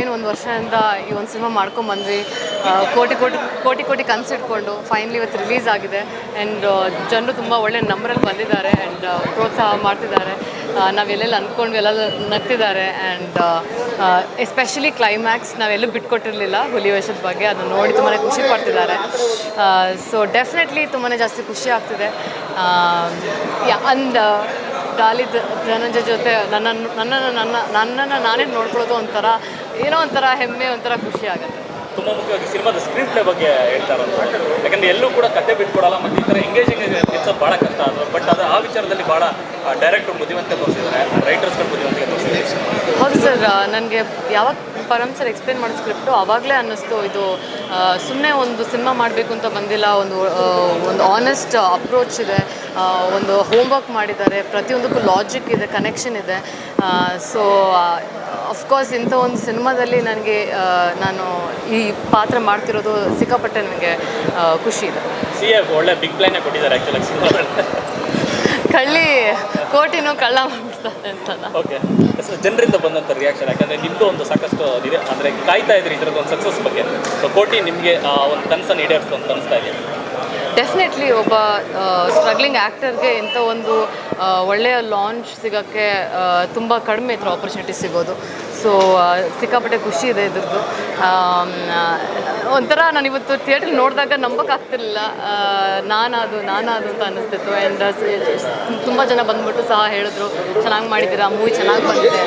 ನಾವೇನು ಒಂದು ವರ್ಷದಿಂದ ಈ ಒಂದು ಸಿನಿಮಾ ಮಾಡ್ಕೊಂಡು ಬಂದ್ವಿ. ಕೋಟಿ ಕೋಟಿ ಕೋಟಿ ಕೋಟಿ ಕನಸಿಟ್ಕೊಂಡು ಫೈನಲಿ ಇವತ್ತು ರಿಲೀಸ್ ಆಗಿದೆ. ಆ್ಯಂಡ್ ಜನರು ತುಂಬ ಒಳ್ಳೆ ನಂಬರಲ್ಲಿ ಬಂದಿದ್ದಾರೆ ಆ್ಯಂಡ್ ಪ್ರೋತ್ಸಾಹ ಮಾಡ್ತಿದ್ದಾರೆ. ನಾವು ನಾವೆಲ್ಲೆಲ್ಲ ಅಂದ್ಕೊಂಡು ಎಲ್ಲ ನಗ್ತಿದ್ದಾರೆ. ಆ್ಯಂಡ್ ಎಸ್ಪೆಷಲಿ ಕ್ಲೈಮ್ಯಾಕ್ಸ್ ನಾವೆಲ್ಲೂ ಬಿಟ್ಕೊಟ್ಟಿರಲಿಲ್ಲ ಹುಲಿ ವೇಷದ ಬಗ್ಗೆ. ಅದನ್ನು ನೋಡಿ ತುಂಬಾ ಖುಷಿ ಪಡ್ತಿದ್ದಾರೆ. ಸೊ ಡೆಫಿನೆಟ್ಲಿ ತುಂಬಾ ಜಾಸ್ತಿ ಖುಷಿ ಆಗ್ತಿದೆ. ಅಂಡ್ ಡಾಲಿದ ಧನಂಜಯ ಜೊತೆ ನನ್ನನ್ನು ನನ್ನನ್ನು, ನನ್ನ, ನನ್ನನ್ನು ನಾನೇ ನೋಡ್ಕೊಳ್ಳೋದು ಒಂಥರ ಏನೋ ಒಂಥರ ಹೆಮ್ಮೆ ಒಂಥರ ಖುಷಿ ಆಗುತ್ತೆ. ತುಂಬ ಮುಖ್ಯವಾಗಿ ಸಿನಿಮಾದ ಸ್ಕ್ರೀನ್ ಪ್ಲೇ ಬಗ್ಗೆ ಹೇಳ್ತಾರಂತ ಯಾಕಂದ್ರೆ ಎಲ್ಲೂ ಕೂಡ ಕತೆ ಬಿಟ್ಕೊಡಲ್ಲ ಮತ್ತು ಈ ಥರ ಎಂಗೇಜಿಂಗ್ ಇಟ್ಸೋದು ಭಾಳ ಕಷ್ಟ ಅದು. ಬಟ್ ಅದು ಆ ವಿಚಾರದಲ್ಲಿ ಭಾಳ ಡೈರೆಕ್ಟರ್ ಬುದ್ಧಿವಂತಿಕೆ ತೋರಿಸಿದ್ದಾರೆ ರೈಟರ್ಸ್ಗಳು ಬುದ್ಧಿವಂತಿಕೆ ತೋರಿಸಿದ್ದಾರೆ. ಹೌದು ಸರ್ ನನಗೆ ಯಾವಾಗ ಪರಮ್ ಸರ್ ಎಕ್ಸ್ಪ್ಲೇನ್ ಮಾಡೋ ಸ್ಕ್ರಿಪ್ಟು ಆವಾಗಲೇ ಅನ್ನಿಸ್ತು ಇದು ಸುಮ್ಮನೆ ಒಂದು ಸಿನಿಮಾ ಮಾಡಬೇಕು ಅಂತ ಬಂದಿಲ್ಲ ಒಂದು ಒಂದು ಆನೆಸ್ಟ್ ಅಪ್ರೋಚ್ ಇದೆ ಒಂದು ಒಂದು ಹೋಮ್ವರ್ಕ್ ಮಾಡಿದ್ದಾರೆ ಪ್ರತಿಯೊಂದಕ್ಕೂ ಲಾಜಿಕ್ ಇದೆ ಕನೆಕ್ಷನ್ ಇದೆ ಸೊ ಅಫ್ಕೋರ್ಸ್ ಇಂಥ ಒಂದು ಸಿನಿಮಾದಲ್ಲಿ ನನಗೆ ನಾನು ಈ ಪಾತ್ರ ಮಾಡ್ತಿರೋದು ಸಿಕ್ಕಾಪಟ್ಟೆ ನನಗೆ ಖುಷಿ ಇದೆ. ಒಳ್ಳೆ ಬಿಗ್ ಪ್ಲಾನೇ ಕೊಟ್ಟಿದ್ದಾರೆ ಕಳ್ಳಿ ಕೋಟಿನೂ ಕಳ್ಳ ಮಾಡ್ಬಿಡ್ತಾರೆ ಅಂತಲ್ಲ ಓಕೆ ಜನರಿಂದ ಬಂದಂಥ ರಿಯಾಕ್ಷನ್ ಯಾಕಂದರೆ ನಿಮ್ಮದು ಒಂದು ಸಾಕಷ್ಟು ಇದೆ ಅಂದರೆ ಕಾಯ್ತಾ ಇದ್ರಿ ಇದ್ರದ್ದು ಒಂದು ಸಕ್ಸಸ್ ಬಗ್ಗೆ. ಸೊ ಕೋಟಿ ನಿಮಗೆ ಒಂದು ಕನಸನ್ನು ಈಡೇರಿಸ್ತು ಅಂತ ಅನಿಸ್ತಾ ಇದೆ. ಡೆಫಿನೆಟ್ಲಿ ಒಬ್ಬ ಸ್ಟ್ರಗ್ಲಿಂಗ್ ಆ್ಯಕ್ಟರ್ಗೆ ಇಂಥ ಒಂದು ಒಳ್ಳೆಯ ಲಾಂಚ್ ಸಿಗೋಕ್ಕೆ ತುಂಬ ಕಡಿಮೆ ಇತ್ತು ಆಪರ್ಚುನಿಟಿ ಸಿಗೋದು. ಸೊ ಸಿಕ್ಕಾಪಟ್ಟೆ ಖುಷಿ ಇದೆ ಇದ್ರದ್ದು. ಒಂಥರ ನಾನು ಇವತ್ತು ಥಿಯೇಟ್ರ್ ನೋಡಿದಾಗ ನಂಬಕ್ಕಾಗ್ತಿರ್ಲಿಲ್ಲ ನಾನದು ನಾನದು ಅಂತ ಅನ್ನಿಸ್ತಿತ್ತು. ಆ್ಯಂಡ್ ತುಂಬ ಜನ ಬಂದ್ಬಿಟ್ಟು ಸಹ ಹೇಳಿದ್ರು, ಚೆನ್ನಾಗಿ ಮಾಡಿದ್ದೀರಾ? ಮೂವಿ ಚೆನ್ನಾಗಿ ಬಂದಿದೆ.